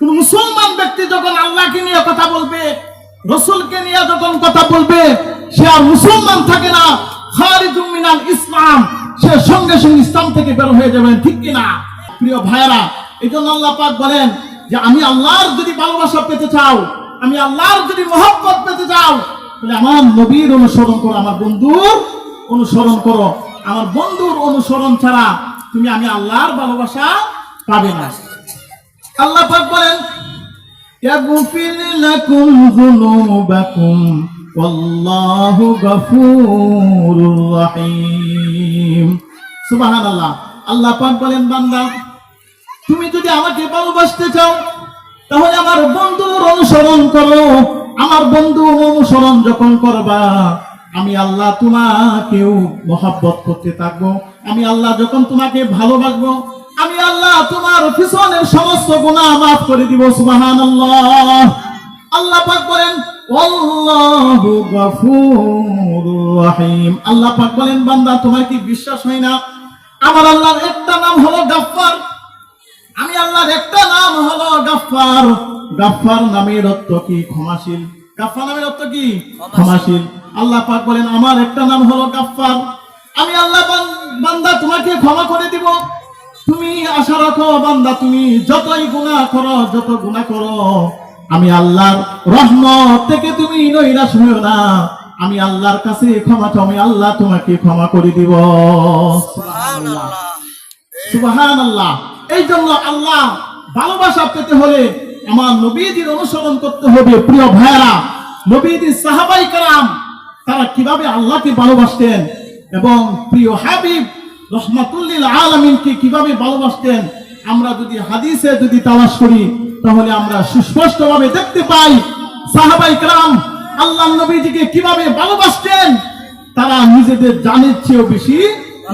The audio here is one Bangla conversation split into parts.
মুসলমান ব্যক্তি যখন আল্লাহকে নিয়ে কথা বলবে, রসুলকে নিয়ে যখন কথা বলবে, সে আর মুসলমান থাকে না। মিনাল ইসলাম, সে সঙ্গে সঙ্গে ইসলাম থেকে বের হয়ে যাবেন ঠিক কিনা প্রিয় ভাইরা এই জন্য আল্লাহ পাক বলেন যে, আমি আল্লাহর যদি ভালোবাসা পেতে চাও, আমি আল্লাহর যদি মহব্বত পেতে চাও, তাহলে আমার নবীর অনুসরণ করো, আমার বন্ধুর অনুসরণ করো। আমার বন্ধুর অনুসরণ ছাড়া তুমি আমি আল্লাহর ভালোবাসা পাবে না। আল্লাহ বলেন আল্লাহ বলেন তুমি যদি আমাকে ভালোবাসতে চাও, তাহলে আমার বন্ধুর অনুসরণ করো। আমার বন্ধু অনুসরণ যখন করবা, আমি আল্লাহ তোমাকেও মহাব্বত করতে থাকব। আমি আল্লাহ যখন তোমাকে ভালোবাসবো আমি আল্লাহ তোমার পিছনের সমস্ত গুনাহ মাফ করে দিব, সুবহানাল্লাহ। আল্লাহ পাক বলেন, আল্লাহু গফুরুর রহিম। আল্লাহ পাক বলেন, বান্দা, তোমার কি বিশ্বাস হয় না? আমার আল্লাহর একটা নাম হলো গাফফার। আমি আল্লাহর একটা নাম হলো গাফফার। গাফফার নামের অর্থ কি? ক্ষমাশীল। গাফফার নামের অর্থ কি? ক্ষমাশীল। আল্লাহ পাক বলেন, আমার একটা নাম হলো গাফফার। আমি আল্লাহ বান্দা, তোমাকে ক্ষমা করে দিব। তুমি আশা রাখো বান্দা, তুমি যতই গুনাহ করো, যত গুনাহ করো, আমি আল্লাহর রহমত থেকে তুমি নৈরাশ হইও না। আমি আল্লাহর কাছে ক্ষমা আমি আল্লাহ তোমাকে ক্ষমা করে দিব। এই জন্য আল্লাহ ভালোবাসা পেতে হলে আমার নবীজির অনুসরণ করতে হবে, প্রিয় ভাইরা নবীজির সাহাবাই কারাম, তারা কীভাবে আল্লাহকে ভালোবাসতেন এবং প্রিয় হাবিব রহমাতুল্লিল আলমিনকে কীভাবে ভালোবাসতেন? আমরা যদি হাদিসে যদি তালাশ করি, তাহলে আমরা সুস্পষ্টভাবে দেখতে পাই, সাহাবাই কালাম আল্লাহ নবীজিকে কীভাবে ভালোবাসতেন? তারা নিজেদের জানের চেয়েও বেশি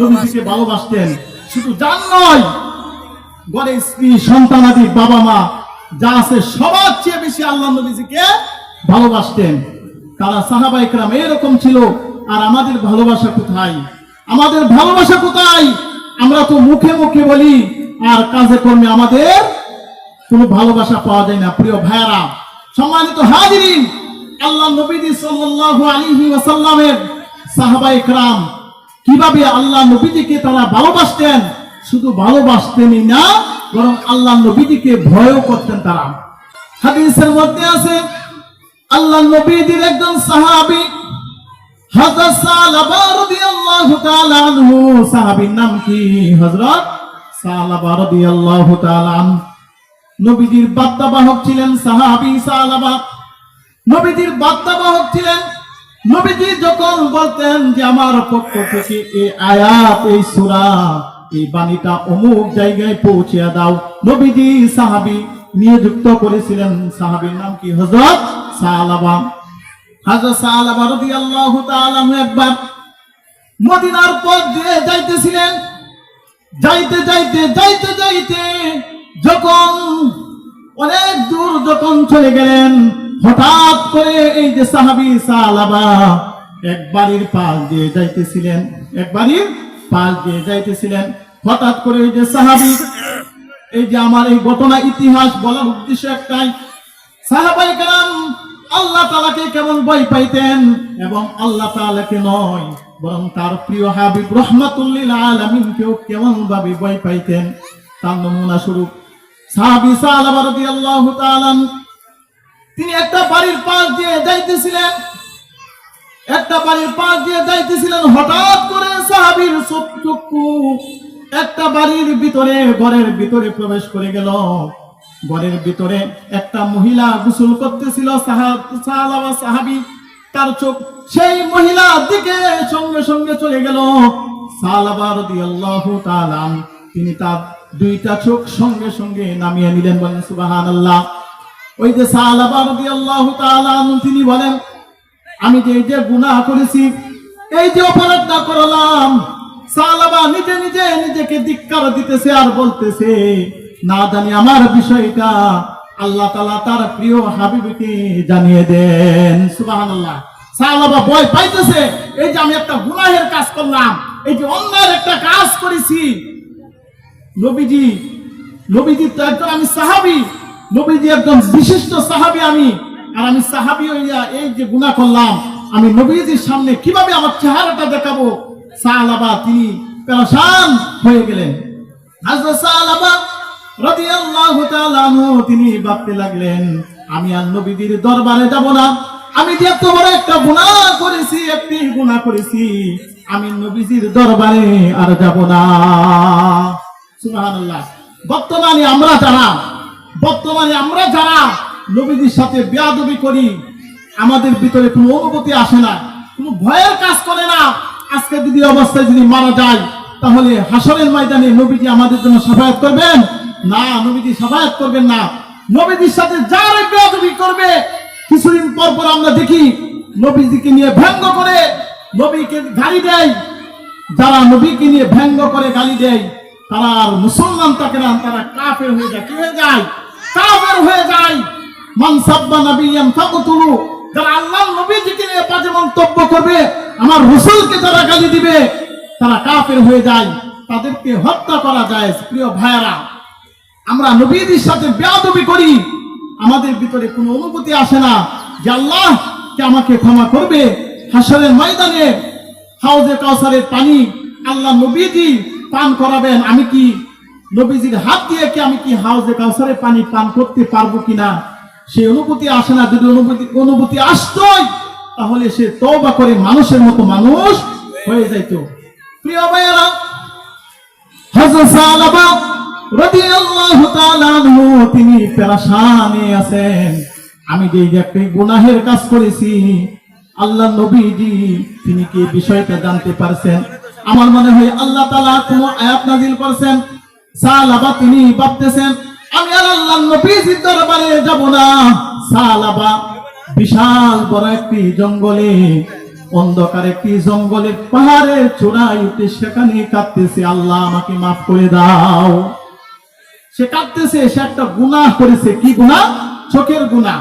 নবীজিকে ভালোবাসতেন। শুধু জান নয় গড়ে স্ত্রী সন্তানাদি বাবা মা, যা আছে সবার চেয়ে বেশি আল্লাহ নবীজিকে ভালোবাসতেন। তারা সাহাবাই কালাম এরকম ছিল, আর আমাদের ভালোবাসা কোথায়? আমাদের ভালোবাসা কোথায়? আমরা তো মুখে মুখে বলি, আর কাজে কর্মে আমাদের কোনো ভালোবাসা পাওয়া যায় না, প্রিয় ভাইয়ারা। সম্মানিত হাজিরিন, আল্লাহ নবীজি সাল্লাল্লাহু আলাইহি ওয়াসাল্লামের সাহাবা ইকরাম কীভাবে আল্লাহ নবীজিকে তারা ভালোবাসতেন, শুধু ভালোবাসতেনই না, বরং আল্লাহ নবীজিকে ভয়ও করতেন তারা। হাদিসের মধ্যে আছে, আল্লাহ নবীদের একজন সাহাবী সালাবা রাদিয়াল্লাহু তাআলা আনহু, সাহাবীর নাম কি? হযরত সালাবা রাদিয়াল্লাহু তাআলা নবীজির ছিলেন সাহাবী সালাবা নবীজির ছিলেন নবীজি যখন বলতেন যে, আমার পক্ষ থেকে এই আয়াত, এই সূরা, এই বাণীটা অমুক জায়গায় পৌঁছে দাও। নবীজি সাহাবী নিযুক্ত করেছিলেন। সাহাবীর নাম কি? হযরত সালাবা মদিনার পথ দিয়ে যাইতেছিলেন। যাইতে যাইতে যাইতে যাইতে যখন অনেক দূর যখন গেলেন, হঠাৎ করে এই যে সাহাবি দিয়ে যাইতেছিলেন দিয়ে যাইতেছিলেন। হঠাৎ করে এই যে সাহাবি, এই যে আমার এই ঘটনা ইতিহাস বলার উদ্দেশ্য একটাই। সাহাবাই কালাম আল্লাহ তালাকে কেমন ভয় পাইতেন? এবং আল্লাহ তালাকে নয়, বরং তার প্রিয় হাবিব রহমাতুল্লিল কেমন ভাবে ভয় পাইতেন? তার নমুনা স্বরূপ তিনি একটা বাড়ির পাশ দিয়ে যাইতেছিলেন। একটা বাড়ির পাশ দিয়ে যাইতেছিলেন, হঠাৎ করে সাহাবীর চক্ষু, একটা বাড়ির ভিতরে, ঘরের ভিতরে প্রবেশ করে গেল। ঘরের ভিতরে একটা মহিলা গোসল করতেছিল, সাহাবি তার চোখ, সেই মহিলার দিকে সঙ্গে সঙ্গে চলে গেল। তিনি তার দুইটা চোখ সঙ্গে সঙ্গে নামিয়ে নিলেন, বলেন, সুবহানাল্লাহ। ওই যে সালাবা রাদিয়াল্লাহু তাআলা আনহু, তিনি বলেন, আমি যে যে গুনাহ করেছি, এই যে অপরাধটা করলাম সালাবা নিজে নিজে নিজেকে ধিক্কার দিতেছে আর বলতেছে না জানি আমার বিষয়টা আল্লাহ তালা তার প্রিয় হাবিবকে জানিয়ে দেন। সুবহানাল্লাহ। সালাবা ভয় পাইতেছে। এই যে আমি একটা গুনাহের কাজ করলাম, এই যে অন্যায়ের একটা কাজ করেছি। নবীজি নবীজি তো একজন আমি সাহাবি, নবীজি একজন বিশিষ্ট সাহাবী আমি। আর আমি সাহাবী হইয়া এই যে গুনাহ করলাম, আমি নবীজির সামনে কীভাবে আমার চেহারাটা দেখাবো? সাহাবা তিনি পেরেশান হয়ে গেলেন। সাহাবা তাআলা আনহু তিনি ভাবতে লাগলেন, আমি আর নবীজির দরবারে যাব না। আমি যে এত একটা গুনাহ করেছি, একটি গুনাহ করেছি, আমি নবীজির দরবারে আর যাব না। সুবহানাল্লাহ। বর্তমানে আমরা যারা, বর্তমানে আমরা যারা নবীজির সাথে বেয়াদবি করি, আমাদের ভিতরে কোনো অনুভূতি আসে না, কোনো ভয়ের কাজ করে না। আজকে যদি অবস্থায় যদি মারা যায়, তাহলে হাসরের ময়দানে নবীজি আমাদের জন্য সাফায়াত করবেন? না, নবীজি সাফায়াত করবেন না। নবীজির সাথে যারা বেয়াদবি করবে। কিছুদিন পর পর আমরা দেখি নবীজিকে নিয়ে ব্যঙ্গ করে নবীকে গালি দেয়। যারা নবীকে নিয়ে ব্যঙ্গ করে, গালি দেয়, তারা আর মুসলমান থাকে না, তারা কাফের হয়ে যায়। কি হয়ে যায়? কাফের হয়ে যায়। মান সাব্বা নাবিয়ান ফাকতুলু। যারা আল্লাহর নবীজিকে নিয়ে বাজে মন্তব্য করবে, আমার রাসূলকে যারা গালি দিবে, তারা কাফের হয়ে যায়। তাদেরকে হত্যা করা যায়, প্রিয় ভাইয়েরা। আমরা নবীদের সাথে বেয়াদবি করি। আমাদের ভিতরে কোনো অনুভূতি আসে না যে আল্লাহ কে আমাকে ক্ষমা করবে। হাসরের ময়দানে হাউজে কাউসারের পানি আল্লাহ নবীজি পান করাবেন। আমি কি নবীজির হাত দিয়ে কি আমি কি হাউজে কাউসারের পানি পান করতে পারব কিনা? সেই অনুভূতি আসে না। যদি অনুভূতি অনুভূতি আসতোই, তাহলে সে তওবা করে মানুষের মতো মানুষ হয়ে যাইতো। প্রিয় ভাইয়েরা তাআলা আনহু তিনি পেরেশানে আছেন। আমি যে একটা গুনাহের কাজ করেছি, আল্লাহ নবীজি তিনি কি বিষয়টা জানতে পারছেন? আমার মনে হয় আল্লাহ তাআলা কোন আয়াত নাযিল করেছেন তিনি ভাবতেছেন, আমি আল্লাহ নবীজির দরবারে যাব না। সালাবা বিশাল বড় একটি জঙ্গলে, অন্ধকার একটি জঙ্গলের পাহাড়ের চূড়ায় উঠে সেখানে কাঁদতেছে, আল্লাহ আমাকে মাফ করে দাও। সে কাঁদতেছে, সে একটা গুনাহ করেছে। কি গুনাহ? চোখের গুনাহ।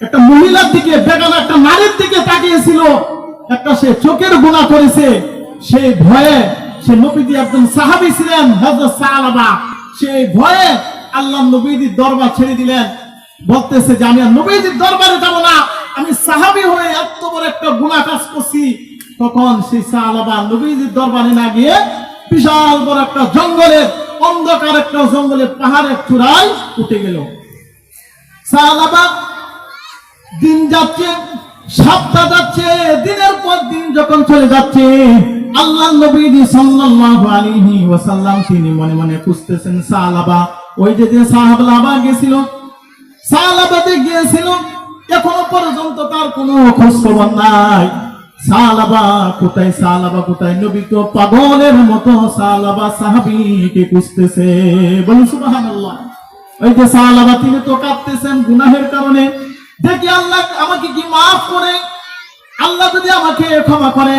একটা মহিলার দিকে, বেগান একটা নারীর দিকে তাকিয়েছিল। একটা সে চোখের গুনাহ করেছে। সেই ভয়ে সে নবীজি একজন সাহাবী ছিলেন সেই ভয়ে আল্লাহ নবীজির দরবার ছেড়ে দিলেন। বলতেছে যে, আমি আর নবীজির দরবারে যাব না। আমি সাহাবি হয়ে এত বড় একটা গুনাহ কাজ করছি। তখন সেই সালাবা নবীজির দরবারে না গিয়ে বিশাল বড় একটা জঙ্গলের অন্ধকার একটা জঙ্গলের পাহাড়ের চূড়ায় উঠে গেল। দিন যাচ্ছে, সপ্তাহ যাচ্ছে, দিনের পর দিন যখন চলে যাচ্ছে আল্লাহ নবী তিনি মনে মনে খুঁজতেছেন সালাবা ওই যে যে গেছিল গিয়েছিল, এখনও পর্যন্ত তার কোনো খোঁজ খবর নাই। সালাবা, কোথায় সালাবা, কোথায় নবী তো পাগলের মতো সালাবা সাহাবীকে খুঁজতেছে। বলি সুবহানাল্লাহ। ওই যে সালাবা, তিনি তো কাঁদতেছেন গুনাহের কারণে। দেখি আল্লাহ আমাকে কি মাফ করে? আল্লাহ যদি আমাকে ক্ষমা করে,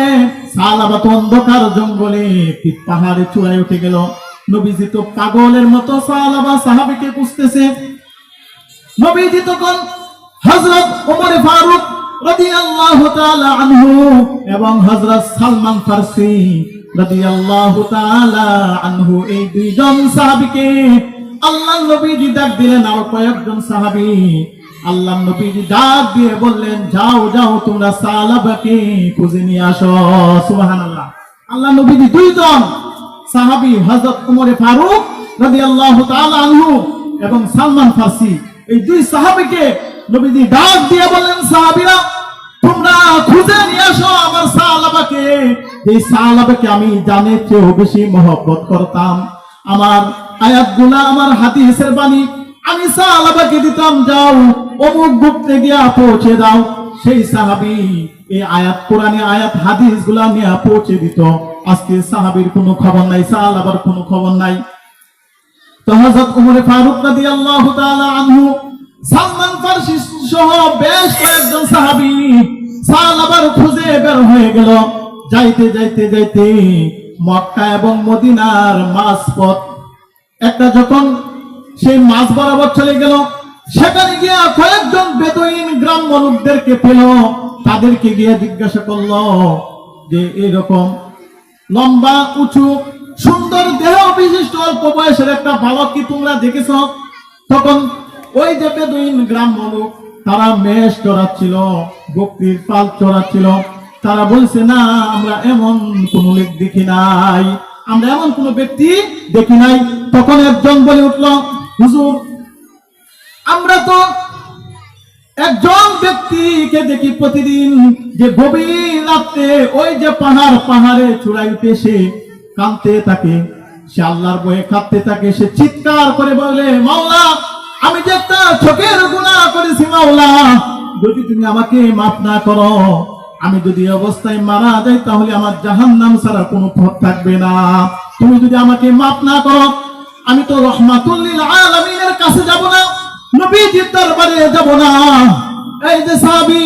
সালাবা তো অন্ধকার জঙ্গলে একটি পাহাড়ে চূড়ায় উঠে গেল। নবীজি তো পাগলের মতো সালাবা সাহাবীকে খুঁজতেছে। নবীজি তখন হযরত ওমর ফারুক আনহু এবং হযরত সালমান ফারসি রাদিয়াল্লাহু তাআলা আনহু, এই দুইজন সাহাবীকে আল্লাহ নবীজি ডাক দিলেন, আর কয়েকজন সাহাবী আল্লাহ নবীজি ডাক দিয়ে বললেন, যাও যাও, তোমরা সালাবাকে খুঁজে নিয়ে আসো। সুবহানাল্লাহ। আল্লাহ নবীজি দুইজন সাহাবী, হযরত ওমর ফারুক রাদিয়াল্লাহু তাআলা আনহু এবং সালমান ফারসি, এই দুই সাহাবীকে নবীজি ডাক দিয়ে বললেন, সাহাবীরা, তোমরা খুঁজে নিয়ে আসো আমার সালাবাকে এই সালাবাকে আমি জানের চেয়েও বেশি মহব্বত করতাম। আমার আয়াতগুলা, আমার হাদিসের বাণী, আমি সালাবাকে দিতাম, যাও, অমুক গুপ্তে গিয়া পৌঁছে দাও। সেই সাহাবী এই আয়াত কোরআনে আয়াত হাদিসগুলা নিয়ে পৌঁছে দিত। আজকে সাহাবীর কোনো খবর নাই সালাবার কোনো খবর নাই। তো হযরত ওমর ফারুক রাদিয়াল্লাহু তাআলা আনহু সালমান ফারসি সহ বেশ কয়েকজন সাহাবী সালাবার খুঁজে বের হয়ে গেল। যাইতে যাইতে যাইতে মক্কা এবং মদিনার মাঝপথ। একটা যখন সেই মাছ বরাবর চলে গেল, সেখানে গিয়া কয়েকজন বেদুইন গ্রাম্য লোকদেরকে পেল। তাদেরকে গিয়ে জিজ্ঞাসা করল যে এরকম লম্বা, উঁচু, সুন্দর দেহ বিশিষ্ট, অল্প বয়সের একটা বালক কি তোমরা দেখেছ? তখন ওই যে বেদুইন গ্রাম্য লোক তারা মেষ চড়াচ্ছিল বকরির পাল চড়াচ্ছিল। তারা বলছে, না, আমরা এমন কোন লোক দেখি নাই। আমরা এমন কোন ব্যক্তি দেখি নাই। তখন একজন বলে উঠল, হুজুর, আমরা তো একজন ব্যক্তিকে দেখি প্রতিদিন যে গভীর রাত্রে ওই যে পাহাড়, পাহাড়ে উঠে সে কাঁদতে থাকে। সে আল্লাহর বয়ে কাঁদতে থাকে। সে চিৎকার করে বলে, মাওলা আমি যে একটা চোখের গুণা করেছি, মাওলা। যদি তুমি আমাকে মাফ না করো, আমি যদি অবস্থায় মারা যাই, তাহলে আমার জাহান নাম ছাড়া কোনো পথ থাকবে না। তুমি যদি আমাকে মাফ না করো, আমি তো রহমাতুল্লিল আলামিনের কাছে যাব না, নবীজির দরবারে যাব না। এই যে সাহাবী,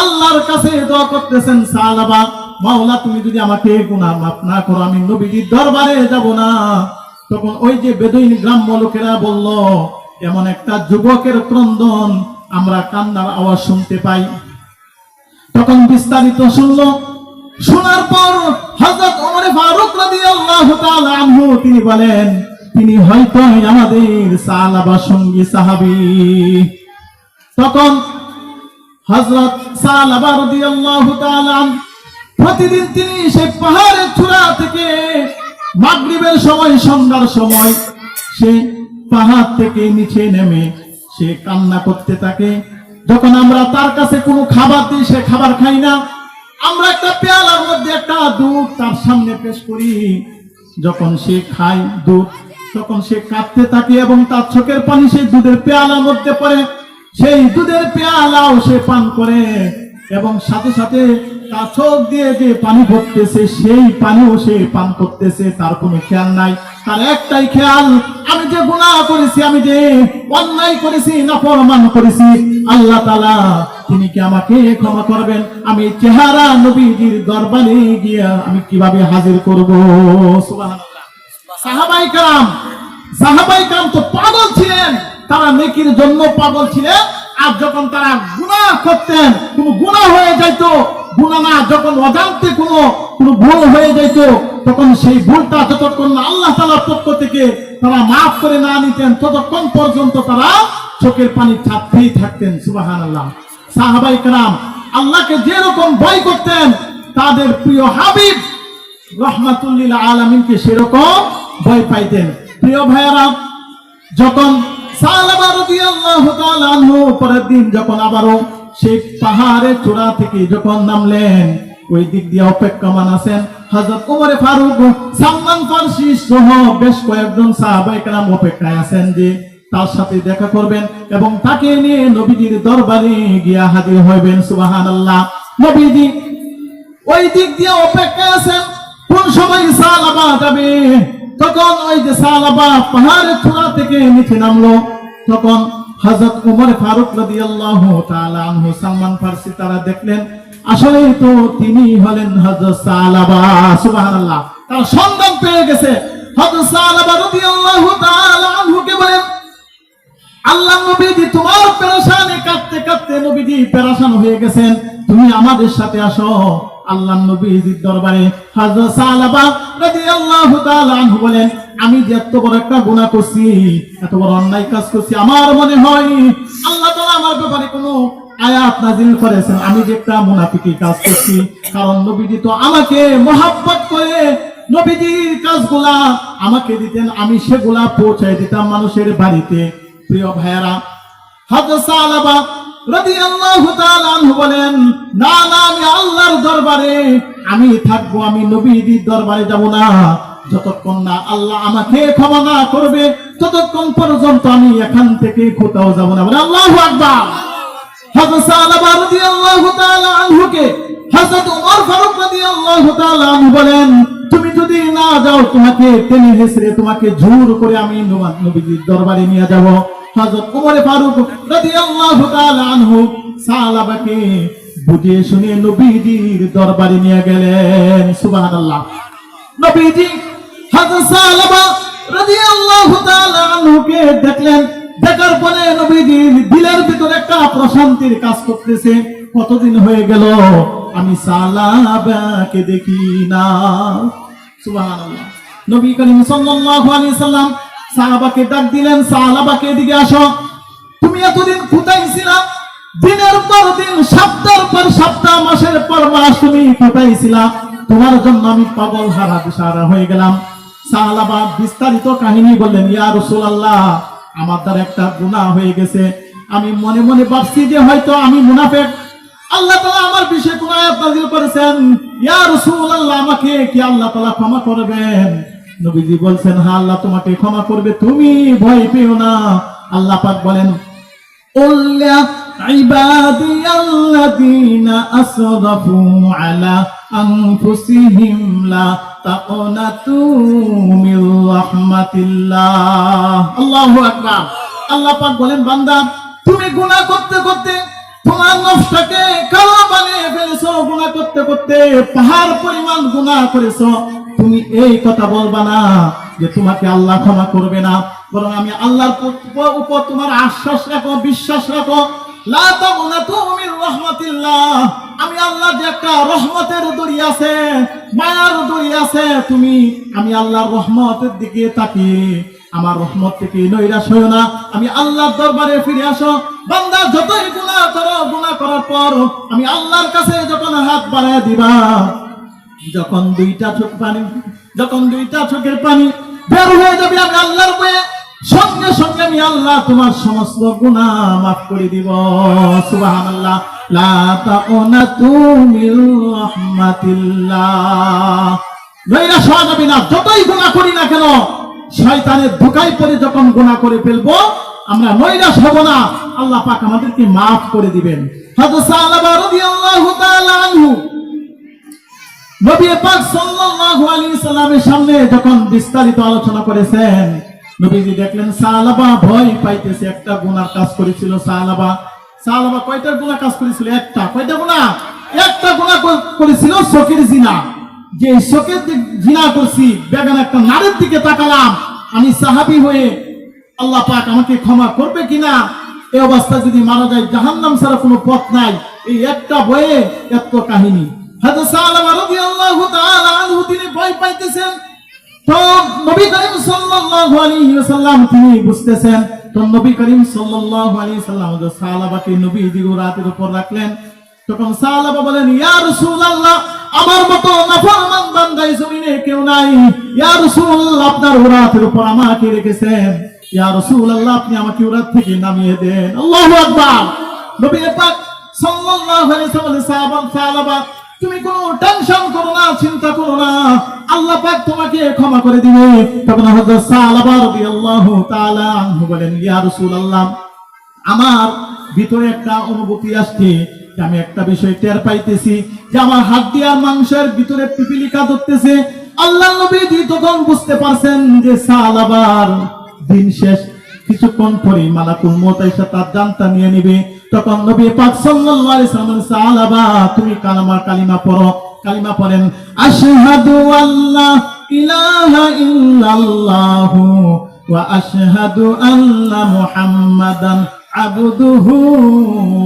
আল্লাহর কাছে দোয়া করতেছেন সালাবা মাওলা, তুমি যদি আমাকে গুনাহ মাফ না করো, আমি নবীজির দরবারে যাব না। তখন ওই যে বেদুইন গ্রাম্য লোকেরা বলল এমন একটা যুবকের ক্রন্দন আমরা কান্নার আওয়াজ শুনতে পাই। তখন বিস্তারিত শুনলো, শোনার পর হযরত ওমর ফারুক রাদিয়াল্লাহু তাআলা তিনি বলেন, তিনি হয়তো আমাদের সালাবা সঙ্গী, সাহাবী। তখন হযরত সালাবা রাদিয়াল্লাহু তাআলা প্রতিদিন তিনি সেই পাহাড়ের চূড়া থেকে মাগরিবের সময়, সন্ধ্যার সময় সে পাহাড় থেকে নিচে নেমে সে কান্না করতে থাকে। যখন আমরা তার কাছে কোনো খাবার দিই, সে খাবার খাই না। আমরা একটা পেয়ালার মধ্যে একটা দুধ তার সামনে পেশ করি। যখন সে খায় দুধ, তখন সে কাঁদতে থাকে এবং তার চোখের পানি সেই দুধের পেয়ালার মধ্যে পড়ে। সেই দুধের পেয়ালাও সে পান করে এবং সাথে সাথে তার চোখ দিয়ে যে পানি পড়তেছে, সেই পানিও সে পান করতেছে, তার কোনো খেয়াল নাই। তার একটাই খেয়াল, আমি যে গুনাহ করেছি, আমি যে অন্যায় করেছি, নাফরমান করেছি, আল্লাহ তাআলা তিনি কি আমাকে ক্ষমা করবেন? আমি চেহারা নবীজির দরবারে গিয়া আমি কীভাবে হাজির করব? সাহাবাই কাম সাহাবাই কাম তো পাগল ছিলেন। তারা নেকির জন্য পাগল ছিলেন। আর যখন তারা গুনাহ করতেন, কোন গুনাহ হয়ে যাইতো গুনাহ না যখন অজান্তে কোনো কোনো ভুল হয়ে যাইতো, তখন সেই ভুলটা যতক্ষণ আল্লাহ তাআলার পক্ষ থেকে তারা মাফ করে না নিতেন। ততক্ষণ পর্যন্ত তারা চোখের পানি ছাপতেই থাকতেন, সুবহানাল্লাহ। সাহাবাই কালাম আল্লাহকে যেরকম ভয় করতেন, তাদের প্রিয় হাবিব রহমাতুল্লিল আলমিনকে সেরকম ভয় পাইতেন। প্রিয় ভাইয়ারা, যখন সালাবা রাদিয়াল্লাহু তাআলা আনহু পরের দিন যখন আবারও সেই পাহাড়ের চূড়া থেকে যখন নামলেন, ওই দিক দিয়ে অপেক্ষমান আছেন হযরত ওমর ফারুক। সালমান ফারসি সহ বেশ কয়েকজন কেরাম অপেক্ষায় আছেন যে তার সাথে দেখা করবেন এবং তাকে নিয়ে নবীজির দরবারে গিয়া হাজির হইবেন, সুবহানাল্লাহ। নবীজি ওই দিক দিয়ে অপেক্ষা আছেন, কোন সময় সালাবা যাবে? তখন ওই যে সালাবা পাহাড়ের চূড়া থেকে নিচে নামলো। তখন হযরত উমর ফারুক আনহু সালমান তারা দেখলেন আসলে তো তিনি হলেন সালাবা তার পেয়ে গেছে। সালাবা বলেন, আল্লাহ নবীজি তোমার নবীজি পেরেশান হয়ে গেছেন। তুমি আমাদের সাথে আসো। আল্লাহ নবীজির দরবারে হযরত সালাবা রাদিয়াল্লাহু তাআলা আনহু বলেন আমি যে এত বড় একটা গুনাহ করছি, এত বড় অন্যায় কাজ করছি, আমার মনে হয় আল্লাহ তাআলা আমার ব্যাপারে কোনো আয়াত নাজিল করেছেন। আমি যে একটা মুনাফিকি কাজ করছি, কারণ নবীজি তো আমাকে মহাব্বত করে নবীজির কাজগুলা আমাকে দিতেন, আমি সেগুলা পৌঁছায় দিতাম মানুষের বাড়িতে। প্রিয় ভাইয়ারা, হযরত সালাবা আমি আল্লাহর দরবারে, আমি থাকব, আমি নবীজির দরবারে যাব না। যতক্ষণ না আল্লাহ আমাকে ক্ষমা না করবে, ততক্ষণ পর্যন্ত আমি এখান থেকে কোথাও যাব না। বলে আল্লাহু আকবার। বুঝিয়ে শুনে নবীজির দরবারে নিয়ে গেলেন। সুবহানাল্লাহ। নবীজি পরে ভিতরে কাজ করতেছে। কতদিন হয়ে আমি দেখি না। নবী সাল্লাম সাহাবাকে ডাক দিলেন আসো। তুমি এতদিন দিনের পর দিন, সপ্তাহের পর সপ্তাহ, মাসের পর মাস তুমি কোথায় তোমার জন্য আমি পাগল হারা দিশারা হয়ে গেলাম। বিস্তারিত কাহিনী বললেন, ইয়া রসুল আল্লাহ আমার দ্বারা একটা গুণা হয়ে গেছে। আমি মনে মনে ভাবছি যে হয়তো আমি মুনাফেক। আল্লাহ তালা আমার বিষয়ে কোন আয়াত নাজিল করেছেন। ইয়া রসুল আল্লাহ আমাকে কি আল্লাহ তালা ক্ষমা করবেন? নবীজি বলছেন হ্যাঁ, আল্লাহ তোমাকে ক্ষমা করবে। তুমি ভয় পেও না। আল্লাহ পাক বলেন عبادي الذين أسرفوا على أنفسهم لا تقنطوا من رحمة الله الله أكبر আল্লাহ পাক বলেন বান্দা তুমি গুনাহ করতে করতে তোমার নফসটাকে কালো বানিয়ে ফেলেছো গুনাহ করতে করতে পাহাড় পরিমাণ গুনাহ করেছো তুমি এই কথা বলবা না যে তোমাকে আল্লাহ ক্ষমা করবে না বরং আমি আল্লাহর উপর উপর তোমার আশ্বাস রাখো বিশ্বাস রাখো আমি আল্লাহ যে একটা রহমতের দড়ি আছে, মায়ার দড়ি আছে, তুমি, আমি আল্লাহর রহমতের দিকে তাকিয়ে, আমার রহমত থেকে নৈরাশ হইও না। আমি আল্লাহর দরবারে ফিরে আসো। বান্দা, যতই গুনাহ করো, গুনাহ করার পর আমি আল্লাহর কাছে যখন হাত বাড়ায় দিবা, যখন দুইটা চোখ পানি, যখন দুইটা চোখের পানি বের হয়ে যাবে, আমি আল্লাহর বয়ে সঙ্গে সঙ্গে আমি আল্লাহ তোমার সমস্ত গুনাহ মাফ করে দিব। হওয়া না, যতই গুনাহ করি না কেন, শয়তানের ধোকায় পড়ে যখন গুনাহ করে ফেলব, আমরা নৈরাশ হব না। আল্লাহ পাক আমাদেরকে মাফ করে দিবেন। নবী পাক সাল্লাল্লাহু সামনে যখন বিস্তারিত আলোচনা করেছেন নবীজি দেখলেন, সালাবা ভয় পাইতেছে, একটা গুনার কাজ করেছিল সালাবা। সালাবা কয়টা গুনাহ কাজ করেছিল? একটা। কয়টা গুনাহ? একটা ক- করেছিল চোখের জিনা। যে চোখের জিনা করছি, বেগান একটা নারীর দিকে তাকালাম। আমি সাহাবী হয়ে আল্লাহ পাক আমাকে ক্ষমা করবে কিনা? এই অবস্থা যদি মারা যায়, জাহান্নাম ছাড়া কোনো পথ নাই। এই একটা বইয়ে এত কাহিনী। সালামা রাদিয়াল্লাহু তাআলা আনহু, তিনি ভয় পাইতেছেন তো নবী করিম সাল্লাল্লাহু আলাইহি ওয়াসাল্লাম তিনি বুঝতেছেন, তো নবী করিম সাল্লাল্লাহু আলাইহি সাল্লাম যে সাহাবাকে নবী দিগো রাতের উপর রাখলেন। তখন সাহাবা বলেন, ইয়া রাসূলুল্লাহ, আমার মতো নাফরমান বান্দা জমিনে কেউ নাই। ইয়া রাসূলুল্লাহ, আপনার রাতের উপর আমাকে রেখেছেন। ইয়া রাসূলুল্লাহ, আপনি আমাকে রাত থেকে নামিয়ে দেন। আল্লাহু আকবার। নবী পাক সাল্লাল্লাহু আলাইহি ওয়াসাল্লাম সাহাবা তুমি কোনো টেনশন করো না, চিন্তা করো না। আল্লাহ পাক তোমাকে ক্ষমা করে দিবে। তখন হযরত সাহাবা রাদিয়াল্লাহু তাআলা আনহু বলেন, ইয়া রাসূলুল্লাহ, আমার ভিতরে একটা অনুভূতি আসছে যে আমি একটা বিষয় টের পাইতেছি যে আমার হাত দিয়ার মাংসের ভিতরে পিপিলিকা ধরতেছে। আল্লাহ নবী তখন বুঝতে পারছেন যে সালাবার দিন শেষ। কিছুক্ষণ পরে মালাকুল মত এসে তার জানতা নিয়ে নিবে। তখন নবী পাক সাল্লাল্লাহু আলাইহি সাল্লাম সালাবা তুমি কালামা কালিমা পড়ো। কালিমা পড়েন, আশহাদু আল্লাহ ইলাহা ইল্লাল্লাহু ওয়া আশহাদু আন্না মুহাম্মাদান আবদুহু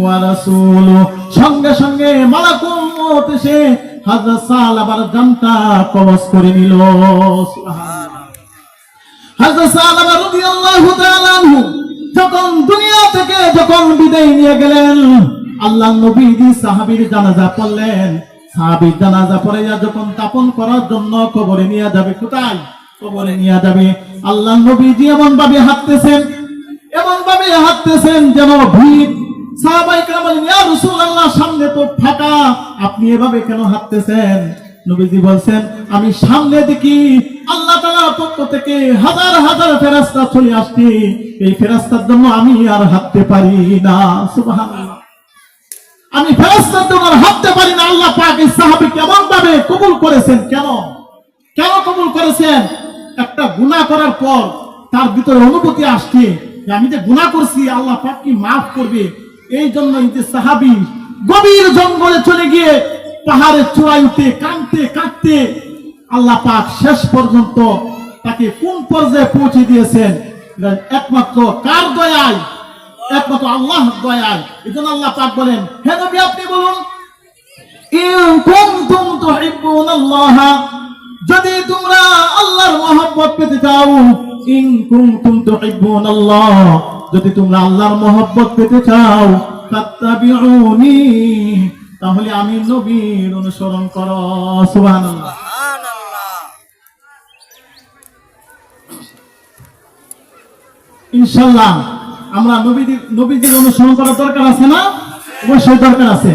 ওয়া রাসূলুহু সঙ্গে সঙ্গে মালাকুল মউত এসে হযরত সালাবার জানটা কবজ করে নিল। সুবহানাল্লাহ। হযরত সালাবা রাদিয়াল্লাহু তাআলা আনহু যখন দুনিয়া থেকে যখন বিদায় নিয়ে গেলেন, আল্লাহ নবীজি সাহাবীর জানাজা পড়লেন। সাহাবীর জানাজা পড়ে যখন দাপন করার জন্য কবরে নিয়ে যাবে কোথায়? কবরে নিয়ে যাবে। আল্লাহ নবীজি এমন ভাবে হাঁটতেছেন এমন ভাবে হাঁটতেছেন যেন ভিড়। আপনি এভাবে কেন হাঁটতেছেন? নবীজি বলছেন, আমি সামনে দেখি আল্লাহ পক্ষ থেকে হাজার হাজার ফেরেশতা চলে আসছে। এই ফেরেশতার জন্য আমি আর হাঁটতে পারি না। আমি ফেরেশতার জন্য আর হাঁটতে পারি না। আল্লাহ পাক এই সাহাবী কেমন ভাবে কবুল করেছেন। কেন? কেন কবুল করেছেন? একটা গুনাহ করার পর তার ভিতরে অনুভূতি আসছে আমি যে গুনাহ করছি, আল্লাহ পাক কি মাফ করবে? এই জন্য যে সাহাবী গভীর জঙ্গলে চলে গিয়ে পাহাড়ের উঠে কাঁদতে কাঁদতে আল্লাহ পাক শেষ পর্যন্ত তাকে কোন পর্যায়ে পৌঁছে দিয়েছেন? একমাত্র কার দয়ায় একমাত্র আল্লাহ দয়ায় এই জন্য আল্লাহ পাক বলেন, হে নবী, আপনি বলুন যদি তোমরা আল্লাহর মহব্বত পেতে চাও, ইন কুনতুম তুহিব্বুনাল্লাহ যদি তোমরা আল্লাহর মহব্বত পেতে চাও তাহলে আমি নবীর অনুসরণ করো। সুবহানাল্লাহ। ইনশাল্লাহ। আমরা নবীদের নবীদের অনুসরণ করার দরকার আছে না? অবশ্যই দরকার আছে।